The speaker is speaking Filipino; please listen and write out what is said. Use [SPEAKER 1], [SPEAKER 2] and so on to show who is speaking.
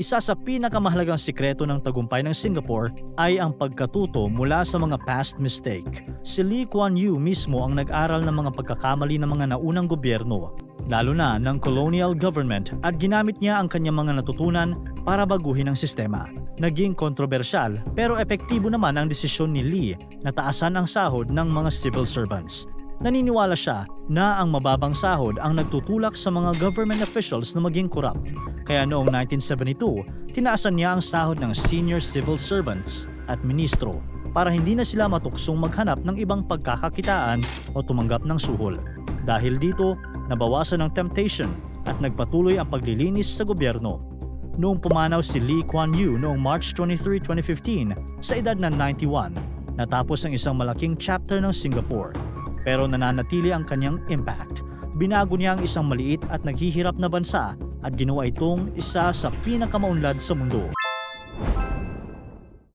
[SPEAKER 1] Isa sa pinakamahalagang sikreto ng tagumpay ng Singapore ay ang pagkatuto mula sa mga past mistake. Si Lee Kuan Yew mismo ang nag-aral ng mga pagkakamali ng mga naunang gobyerno, lalo na ng colonial government at ginamit niya ang kanyang mga natutunan para baguhin ang sistema. Naging kontrobersyal pero epektibo naman ang desisyon ni Lee na taasan ang sahod ng mga civil servants. Naniniwala siya na ang mababang sahod ang nagtutulak sa mga government officials na maging corrupt. Kaya noong 1972, tinaasan niya ang sahod ng senior civil servants at ministro para hindi na sila matuksong maghanap ng ibang pagkakakitaan o tumanggap ng suhol. Dahil dito, nabawasan ang temptation at nagpatuloy ang paglilinis sa gobyerno. Noong pumanaw si Lee Kuan Yew noong March 23, 2015 sa edad na 91, natapos ang isang malaking chapter ng Singapore pero nananatili ang kanyang impact. Binago niya ang isang maliit at naghihirap na bansa at ginawa itong isa sa pinakamaunlad sa mundo.